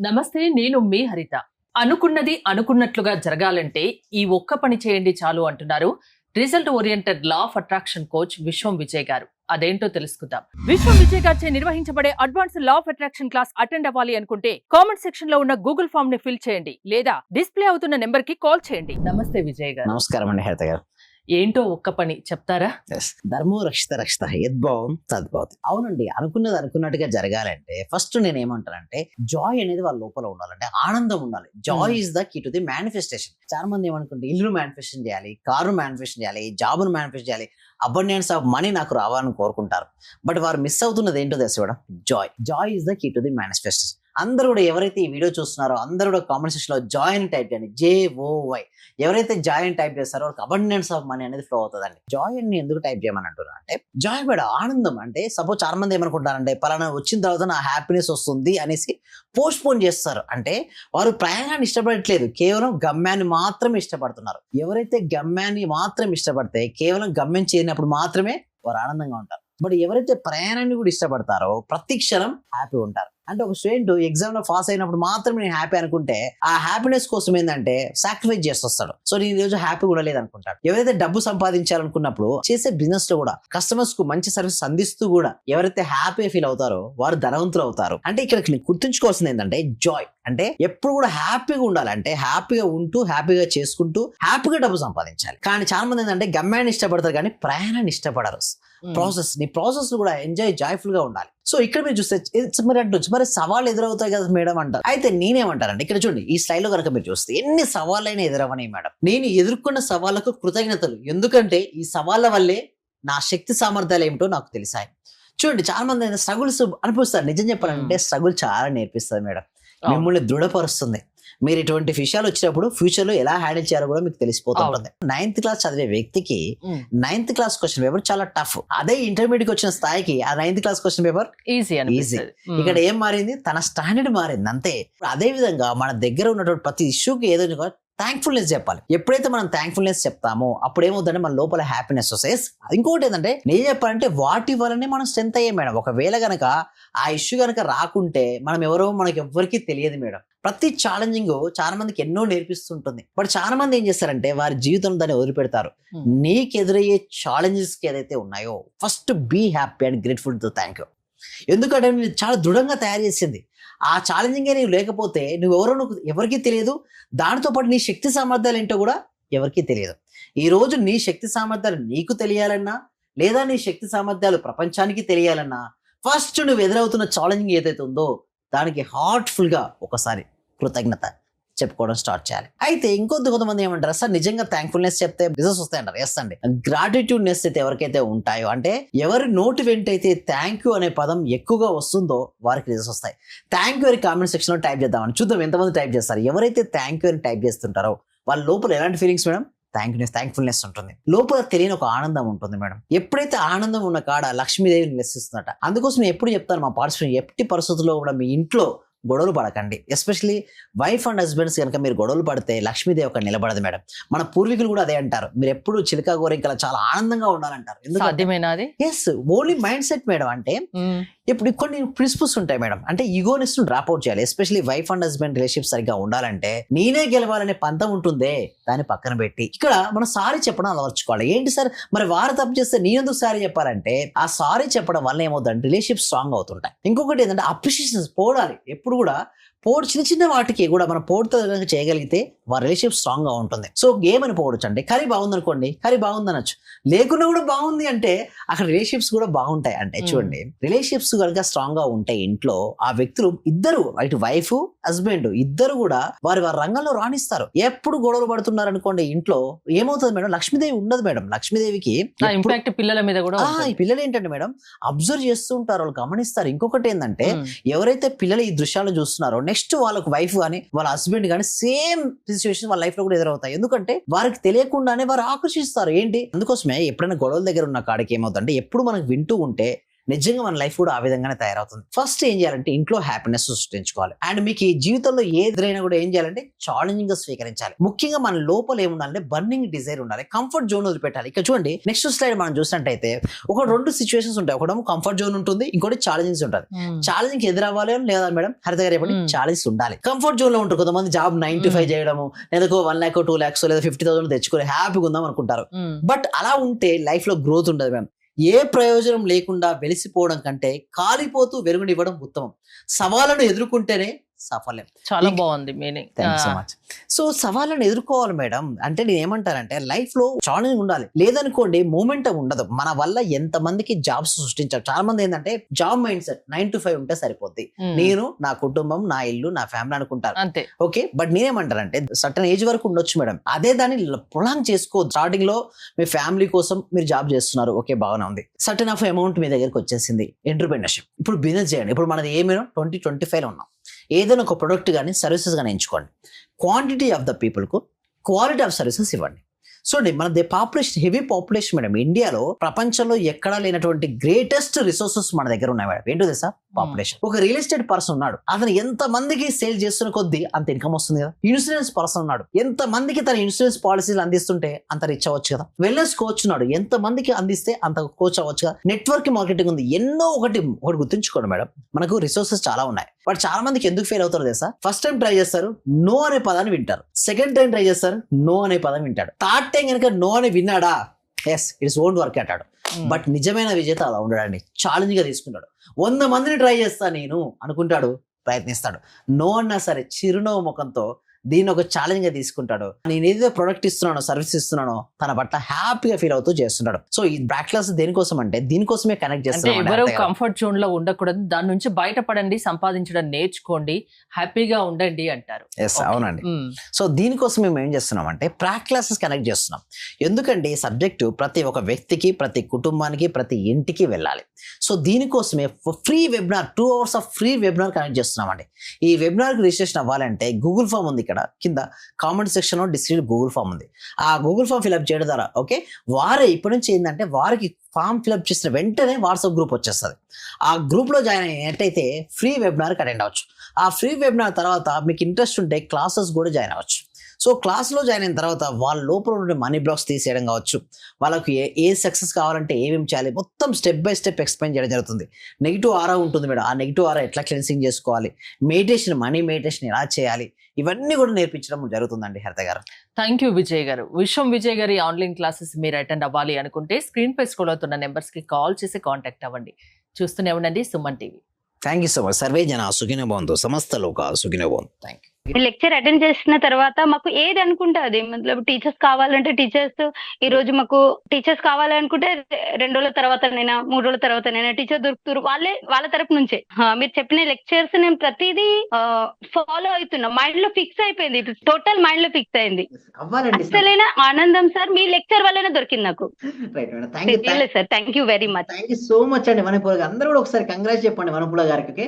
నమస్తే నేను మీ హరిత. అనుకున్నది అనుకున్నట్లుగా జరగాలంటే ఈ ఒక్క పని చేయండి చాలు అంటున్నారు result oriented law of attraction coach Vishwam Vijay garu. అదేంటో తెలుసుకుందాం. విశ్వం విజయ్ గారిచే నిర్వహించబడే advance law of attraction class attend అవ్వాలి అనుకుంటే కామెంట్ సెక్షన్లో ఉన్న గూగుల్ ఫామ్ని ఫిల్ చేయండి లేదా డిస్ప్లే అవుతున్న నెంబర్కి కాల్ చేయండి. నమస్తే విజయ్ గారు. నమస్కారం అండి హరిత గారు. ఏంటో ఒక్క పని చెప్తారా? ధర్మో రక్షిత రక్షిత యద్భావం తద్భావం అవునండి అనుకున్నది అనుకున్నట్టుగా జరగాలంటే ఫస్ట్ నేను ఏమంటానంటే జాయ్ అనేది వాళ్ళ లోపల ఉండాలంటే ఆనందం ఉండాలి. Joy. Is the key to the manifestation చాలా మంది ఏమనుకుంటే ఇల్లు మేనిఫెస్టేషన్ చేయాలి కారు మేనిఫెస్టేషన్ చేయాలి జాబ్ను మేనిఫెస్ట్ చేయాలి అబండెన్స్ ఆఫ్ మనీ నాకు రావాలని కోరుకుంటారు. బట్ వారు మిస్ అవుతున్నది ఏంటో తెలుసు joy joy is the key to the manifestation అందరూ కూడా ఎవరైతే ఈ వీడియో చూస్తున్నారో అందరూ కూడా కామెంట్ సెక్షన్లో జాయిన్ టైప్ చేయండి. జే ఎవరైతే జాయిన్ టైప్ చేస్తారో వాళ్ళకి అబండెన్స్ ఆఫ్ మనీ అనేది ఫ్లో అవుతుందండి. జాయిన్ ఎందుకు టైప్ చేయమని అంటున్నారు అంటే జాయిన్ బేడ ఆనందం అంటే సపోజ్ చాలా మంది ఏమనుకుంటారంటే పలానా వచ్చిన తర్వాత నా హ్యాపీనెస్ వస్తుంది అనేసి పోస్ట్ పోన్ చేస్తారు. అంటే వారు ప్రయాణాన్ని ఇష్టపడట్లేదు. కేవలం గమ్యాన్ని మాత్రమే ఇష్టపడుతున్నారు. ఎవరైతే గమ్యాన్ని మాత్రం ఇష్టపడితే కేవలం గమ్యం చేరినప్పుడు మాత్రమే వారు ఆనందంగా ఉంటారు. బట్ ఎవరైతే ప్రయాణాన్ని కూడా ఇష్టపడతారో ప్రతి క్షణం హ్యాపీ ఉంటారు. అంటే ఒక స్టూడెంట్ ఎగ్జామ్లో పాస్ అయినప్పుడు మాత్రమే నేను హ్యాపీ అనుకుంటే ఆ హ్యాపీనెస్ కోసం ఏంటంటే సాక్రిఫైస్ చేసి వస్తాడు. సో నేను ఈ రోజు హ్యాపీ కూడా లేదు అనుకుంటాడు ఎవరైతే డబ్బు సంపాదించాలనుకున్నప్పుడు చేసే బిజినెస్లో కూడా కస్టమర్స్కు మంచి సర్వీస్ అందిస్తూ కూడా ఎవరైతే హ్యాపీ ఫీల్ అవుతారో వారు ధనవంతులు అవుతారు. అంటే ఇక్కడ నేను గుర్తుంచుకోవాల్సింది ఏంటంటే జాయ్ అంటే ఎప్పుడు కూడా హ్యాపీగా ఉండాలి. అంటే హ్యాపీగా ఉంటూ హ్యాపీగా చేసుకుంటూ హ్యాపీగా డబ్బు సంపాదించాలి. కానీ చాలా మంది ఏంటంటే గమ్యాన్ని ఇష్టపడతారు కానీ ప్రయాణాన్ని ఇష్టపడరు. ప్రాసెస్ నీ ప్రాసెస్ కూడా ఎంజాయ్ జాయ్ఫుల్గా ఉండాలి. సో ఇక్కడ మీరు చూస్తే it's మరి అంటొచ్చు మరి సవాళ్ళు ఎదురవుతాయి కదా మేడం అంటారు. అయితే నేనేమంటానంటే ఇక్కడ చూడండి ఈ స్లైడ్లో కనుక మీరు చూస్తే ఎన్ని సవాళ్ళైనా ఎదురవని మేడం. నేను ఎదుర్కొన్న సవాళ్ళకు కృతజ్ఞతలు. ఎందుకంటే ఈ సవాళ్ళ వల్లే నా శక్తి సామర్థ్యాలు ఏమిటో నాకు తెలిసాయి. చూడండి చాలా మంది స్ట్రగుల్స్ అనిపిస్తారు నిజం చెప్పాలంటే స్ట్రగుల్ చాలా నేర్పిస్తుంది మేడం. మిమ్మల్ని దృఢపరుస్తుంది. మీరు ఇటువంటి విషయాలు వచ్చినప్పుడు ఫ్యూచర్లో ఎలా హ్యాండిల్ చేయాలో కూడా మీకు తెలిసిపోతుంటుంది నైన్త్ క్లాస్ చదివే వ్యక్తికి నైన్త్ క్లాస్ క్వశ్చన్ పేపర్ చాలా టఫ్. అదే ఇంటర్మీడియట్ వచ్చిన స్థాయికి ఆ ninth class question paper easy అనిపిస్తుంది. ఇక్కడ ఏం మారింది? తన స్టాండర్డ్ మారింది. అంతే. అదే విధంగా మన దగ్గర ఉన్నటువంటి ప్రతి ఇష్యూకి ఏదో థ్యాంక్ఫుల్నెస్ చెప్పాలి. ఎప్పుడైతే మనం థ్యాంక్ఫుల్నెస్ చెప్తామో అప్పుడు ఏమవుతుందంటే మన లోపల హ్యాపీనెస్ వస్తాయి. ఇంకోటి ఏంటంటే నేను చెప్పాలంటే వాటి వల్లనే మనం స్ట్రెంత్ అయ్యే మేడం. ఒకవేళ గనక ఆ ఇష్యూ గనక రాకుంటే మనం ఎవరో మనకి ఎవ్వరికీ తెలియదు మేడం. ప్రతి ఛాలెంజింగ్ చాలా మందికి ఎన్నో నేర్పిస్తుంటుంది. బట్ చాలా మంది ఏం చేస్తారంటే వారి జీవితంలో దాన్ని వదిలిపెడతారు. Hmm. నీకు ఎదురయ్యే ఛాలెంజెస్ ఏదైతే ఉన్నాయో first be happy and grateful to thank you ఎందుకంటే నేను చాలా దృఢంగా తయారు చేసింది. ఆ ఛాలెంజింగ్ నీవు లేకపోతే నువ్వు ఎవరో నువ్వు ఎవరికీ తెలియదు. దానితో పాటు నీ శక్తి సామర్థ్యాలు ఏంటో కూడా ఎవరికీ తెలియదు. ఈ రోజు నీ శక్తి సామర్థ్యాలు నీకు తెలియాలన్నా లేదా నీ శక్తి సామర్థ్యాలు ప్రపంచానికి తెలియాలన్నా ఫస్ట్ నువ్వు ఎదురవుతున్న ఛాలెంజింగ్ ఏదైతే ఉందో దానికి హార్ట్ఫుల్గా ఒకసారి కృతజ్ఞత చెప్పుకోవడం స్టార్ట్ చేయాలి. అయితే ఇంకొంత కొంతమంది ఏమంటారు సార్ నిజంగా థ్యాంక్ఫుల్నెస్ చెప్తే బిజినెస్ వస్తాయి అంటారు ఎస్ అండి. గ్రాటిట్యూడ్నెస్ అయితే ఎవరికైతే ఉంటాయో అంటే ఎవరి నోటి వెంట అయితే థ్యాంక్ యూ అనే పదం ఎక్కువగా వస్తుందో వారికి బిజినెస్ వస్తాయి. థ్యాంక్ యూ అని కామెంట్ సెక్షన్లో టైప్ చేద్దామని చూద్దాం ఎంతమంది టైప్ చేస్తారు. ఎవరైతే థ్యాంక్ యూ అని టైప్ చేస్తుంటారో వాళ్ళ లోపల ఎలాంటి ఫీలింగ్స్ మేడం థ్యాంక్నెస్ థ్యాంక్ఫుల్నెస్ ఉంటుంది. లోపల తెలియని ఒక ఆనందం ఉంటుంది మేడం. ఎప్పుడైతే ఆనందం ఉన్న కాడ లక్ష్మీదేవిని నివసిస్తుందట అందుకోసం నేను ఎప్పుడు చెప్తాను మా పార్టిసిపేట్ ఎట్టి పరిస్థితుల్లో కూడా మీ ఇంట్లో గొడవలు పడకండి. ఎస్పెషలీ వైఫ్ అండ్ హస్బెండ్స్ కనుక మీరు గొడవలు పడితే లక్ష్మీదేవి ఒక నిలబడదు మేడం. మన పూర్వీకులు కూడా అదే అంటారు. మీరు ఎప్పుడు చిలక గోరింకల చాలా ఆనందంగా ఉండాలంటారు. అది? Yes only mind set madam అంటే ఇప్పుడు కొన్ని ప్రిన్సిపల్స్ ఉంటాయి మేడం. అంటే ఈగోనెస్ డ్రాప్ అవుట్ చేయాలి. Especially wife and husband relationship సరిగ్గా ఉండాలంటే నేనే గెలవాలనే పంతం ఉంటుందే దాన్ని పక్కన పెట్టి. ఇక్కడ మనం సారీ చెప్పడం అలవర్చుకోవాలి. ఏంటి సార్? మరి వారు తప్పు చేస్తే నేను ఎందుకు సారీ చెప్పాలంటే ఆ సారీ చెప్పడం వల్ల ఏమవుతుందంటే రిలేషన్షిప్ స్ట్రాంగ్ అవుతుంటాయి. ఇంకొకటి ఏంటంటే అప్రిషియేషన్ పోడాలి ఎప్పుడు కూడా పోడు చిన్న చిన్న వాటికి కూడా మనం పోడుతో చేయగలిగితే వారి రిలేషన్షిప్ స్ట్రాంగ్గా ఉంటుంది. సో గేమ్ అని పోవచ్చు అంటే కర్రీ బాగుంది అనుకోండి కర్రీ బాగుంది అనొచ్చు లేకున్నా కూడా బాగుంది అంటే అక్కడ రిలేషన్షిప్స్ కూడా బాగుంటాయి అంటే. చూడండి రిలేషన్షిప్స్ కనుక స్ట్రాంగ్గా ఉంటే ఇంట్లో ఆ వ్యక్తులు ఇద్దరు ఇటు వైఫ్ హస్బెండ్ ఇద్దరు కూడా వారి వారి రంగంలో రాణిస్తారు. ఎప్పుడు గొడవలు పడుతున్నారు అనుకోండి ఇంట్లో ఏమవుతుంది మేడం? లక్ష్మీదేవి ఉండదు మేడం. లక్ష్మీదేవికి ఇంపాక్ట్ పిల్లల మీద కూడా ఈ పిల్లలు ఏంటంటే మేడం అబ్జర్వ్ చేస్తూ ఉంటారు వాళ్ళు గమనిస్తారు. ఇంకొకటి ఏంటంటే. ఎవరైతే పిల్లలు ఈ దృశ్యాలను చూస్తున్నారో నెక్స్ట్ నెక్స్ట్ వాళ్ళకు వైఫ్ కానీ వాళ్ళ హస్బెండ్ కానీ సేమ్ సిచ్యువేషన్ వాళ్ళ లైఫ్లో కూడా ఎదురవుతాయి. ఎందుకంటే వారికి తెలియకుండానే వారు ఆకర్షిస్తారు. ఏంటి? అందుకోసమే ఎప్పుడైనా గొడవల దగ్గర ఉన్న కాడికి ఏమవుతుందంటే ఎప్పుడు మనకు వింటూ ఉంటే నిజంగా మన లైఫ్ కూడా ఆ విధంగానే తయారవుతుంది. ఫస్ట్ ఏం చేయాలంటే ఇంట్లో హ్యాపీనెస్ సృష్టించుకోవాలి. అండ్ మీకు ఈ జీవితంలో ఏ ఎదురైనా కూడా ఏం చేయాలంటే ఛాలెంజింగ్గా స్వీకరించాలి. ముఖ్యంగా మన లోపల ఏముండాలంటే బర్నింగ్ డిజైర్ ఉండాలి. కంఫర్ట్ జోన్ వదిలిపెట్టాలి. ఇక్కడ చూడండి నెక్స్ట్ స్లైడ్ మనం చూసినట్టయితే ఒక రెండు సిచ్యువేషన్స్ ఉంటాయి. ఒకటేమో కంఫర్ట్ జోన్ ఉంటుంది ఇంకోటి ఛాలెంజింగ్స్ ఉంటుంది. ఉమ్. ఛాలెంజ్ ఎదురవ్వాలి లేదా మేడం? హరిత గారు చెప్పండి. ఛాలెంజ్ ఉండాలి. కంఫర్ట్ జోన్లో ఉంటారు కొంతమంది జాబ్ నైన్ టు ఫైవ్. చేయడము లేదా వన్ ల్యాక్ టూ ల్యాక్స్ లేదా ఫిఫ్టీ థౌసండ్ తెచ్చుకొని హ్యాపీగా ఉందాం అనుకుంటారు. బట్ అలా ఉంటే లైఫ్లో గ్రోత్ ఉండదు మ్యామ్ ఏ ప్రయోజనం లేకుండా వెలిసిపోవడం కంటే కాలిపోతూ వెలుగునివ్వడం ఉత్తమం. సవాళ్ళను ఎదుర్కొంటేనే సాఫల్యం చాలా బాగుంది meaning. Thank so much so సవాళ్ళను ఎదుర్కోవాలి మేడం. అంటే నేను ఏమంటానంటే లైఫ్లో ఛాలెంజ్ ఉండాలి. లేదనుకోండి మూమెంట్ ఉండదు. మన వల్ల ఎంత మందికి జాబ్స్ సృష్టించారు చాలా మంది ఏంటంటే job mind set nine to five ఉంటే సరిపోద్ది. నేను నా కుటుంబం నా ఇల్లు నా ఫ్యామిలీ అనుకుంటారు. అంతే. ఓకే బట్ నేనేమంటానంటే సర్టన్ ఏజ్ వరకు ఉండొచ్చు మేడం. అదే దాన్ని ప్రొలాంగ్ చేసుకోవద్దు. స్టార్టింగ్లో మీ ఫ్యామిలీ కోసం మీరు జాబ్ చేస్తున్నారు. ఓకే బాగానే ఉంది. సర్టన్ ఆఫ్ అమౌంట్ మీ దగ్గరకు వచ్చేసింది. ఎంటర్ప్రినర్షిప్ ఇప్పుడు బిజినెస్ చేయండి. ఇప్పుడు మనది ఏమైనా ట్వంటీ ట్వంటీ ఫైవ్లో ఉన్నాం. ఏదైనా ఒక ప్రొడక్ట్ కానీ సర్వీసెస్ కానీ ఎంచుకోండి. క్వాంటిటీ ఆఫ్ ద పీపుల్కు క్వాలిటీ ఆఫ్ సర్వీసెస్ ఇవ్వండి. చూడండి మన they population heavy population madam ఇండియాలో ప్రపంచంలో ఎక్కడా లేనటువంటి గ్రేటెస్ట్ రిసోర్సెస్ మన దగ్గర ఉన్నాయి మేడం. ఏంటో తెలుసా? పాపులేషన్. ఒక రియల్ ఎస్టేట్ పర్సన్ ఉన్నాడు. అతను ఎంత మందికి సేల్ చేస్తున్న కొద్దీ అంత ఇన్కమ్ వస్తుంది కదా. ఇన్సూరెన్స్ పర్సన్ ఉన్నాడు. ఎంత మందికి తన ఇన్సూరెన్స్ పాలసీలు అందిస్తుంటే అంత రిచ్ అవ్వచ్చు కదా. వెల్నెస్ కోచ్ ఉన్నాడు. ఎంత మందికి అందిస్తే అంత కోచ్ అవ్వచ్చు కదా. నెట్వర్క్ మార్కెటింగ్ ఉంది. ఎన్నో ఒకటి ఒకటి గుర్తుంచుకోండి మేడం. మనకు రిసోర్సెస్ చాలా ఉన్నాయి. బట్ చాలా మందికి ఎందుకు ఫెయిల్ అవుతారు తెలుసా? ఫస్ట్ టైం ట్రై చేస్తారు నో అనే పదాన్ని వింటారు. సెకండ్ టైం ట్రై చేస్తారు నో అనే పదం వింటాడు. థర్డ్ టైం కనుక నో అని విన్నాడా? ఎస్ ఇట్స్ ఓన్ వర్క్ అంటాడు. బట్ నిజమైన విజేత అలా ఉండడండి ఛాలెంజ్గా తీసుకుంటాడు వంద మందిని ట్రై చేస్తా నేను అనుకుంటాడు ప్రయత్నిస్తాడు. నో అన్నా సరే చిరునవ్వు ముఖంతో దీన్ని ఒక ఛాలెంజ్గా తీసుకుంటాడు. నేను ఏదో ప్రొడక్ట్ ఇస్తున్నానో సర్వీస్ ఇస్తున్నానో తన పట్ల హ్యాపీగా ఫీల్ అవుతూ చేస్తున్నాడు సో ఈ బ్రాక్ క్లాస్ దేనికోసం అంటే దీనికోసమే కనెక్ట్ ఎవరు అంటే కంఫర్ట్ జోన్లో ఉండకూడదు. దాని నుంచి బయటపడండి సంపాదించడం నేర్చుకోండి హ్యాపీగా ఉండండి అంటారు. ఎస్. అవునండి. సో దీనికోసం మేము ఏం చేస్తున్నాం అంటే ప్రాక్ క్లాసెస్ కనెక్ట్ చేస్తున్నాం. ఎందుకంటే ఈ సబ్జెక్టు ప్రతి ఒక్క వ్యక్తికి ప్రతి కుటుంబానికి ప్రతి ఇంటికి వెళ్ళాలి. సో దీనికోసమే free webinar two hours of free webinar connect చేస్తున్నామండి. ఈ వెబినార్కి రిజిస్ట్రేషన్ అవ్వాలంటే గూగుల్ ఫామ్ ఉంది ఇక్కడ కింద కామెంట్ సెక్షన్లో డిస్క్రిప్షన్ గూగుల్ ఫామ్ ఉంది. ఆ గూగుల్ ఫామ్ ఫిల్అప్ చేయడం ద్వారా ఓకే వారే ఇప్పటి నుంచి ఏంటంటే వారికి ఫామ్ ఫిల్అప్ చేసిన వెంటనే వాట్సాప్ గ్రూప్ వచ్చేస్తుంది. ఆ గ్రూప్లో జాయిన్ అయినట్టయితే ఫ్రీ వెబినార్కి అటెండ్ అవ్వచ్చు. ఆ ఫ్రీ వెబినార్ తర్వాత మీకు ఇంట్రెస్ట్ ఉంటే క్లాసెస్ కూడా జాయిన్ అవ్వచ్చు. సో క్లాస్లో జాయిన్ అయిన తర్వాత వాళ్ళ లోపల ఉండే మనీ బ్లాక్స్ తీసేయడం కావచ్చు. వాళ్ళకి ఏ ఏ సక్సెస్ కావాలంటే ఏమేమి చేయాలి? మొత్తం స్టెప్ బై స్టెప్ ఎక్స్ప్లెయిన్ చేయడం జరుగుతుంది. నెగిటివ్ ఆరా ఉంటుంది మేడం. ఆ నెగిటివ్ ఆరా ఎట్లా క్లెన్సింగ్ చేసుకోవాలి? మెడిటేషన్ మనీ మెడిటేషన్ ఎలా చేయాలి? ఇవన్నీ కూడా నేర్పించడం జరుగుతుందండి హరిత గారు. థ్యాంక్ యూ విజయ్ గారు. విశ్వం విజయ్ గారి ఆన్లైన్ క్లాసెస్ మీరు అటెండ్ అవ్వాలి అనుకుంటే స్క్రీన్ పై స్క్రోల్ అవుతున్న నెంబర్స్కి కాల్ చేసి కాంటాక్ట్ అవ్వండి. చూస్తూనే ఉండండి Suman TV. Thank you so much survey జన సుఖినో బాగుంది సమస్త లోక సుఖినో బాగుంది థ్యాంక్ యూ లెక్చర్ అటెండ్ చేసిన తర్వాత మాకు ఏది అనుకుంటే అది. మతలబ్ టీచర్స్ కావాలంటే టీచర్స్ ఈ రోజు మాకు టీచర్స్ కావాలనుకుంటే రెండు రోజుల తర్వాతనైనా మూడు రోజుల తర్వాతనైనా టీచర్ దొరుకుతారు. వాళ్ళే వాళ్ళ తరపు నుంచే. మీరు చెప్పిన లెక్చర్స్ నేను ప్రతిదీ ఫాలో అవుతున్నా. మైండ్లో ఫిక్స్ అయిపోయింది. టోటల్ మైండ్లో ఫిక్స్ అయింది. అసలైన ఆనందం సార్ మీ లెక్చర్ వల్లనే దొరికింది నాకు. Sir. Thank you very much thank you so much అండి. వనపూల గారు అందరూ కూడా ఒకసారి కంగ్రాట్స్ చెప్పండి వనపూల గారికి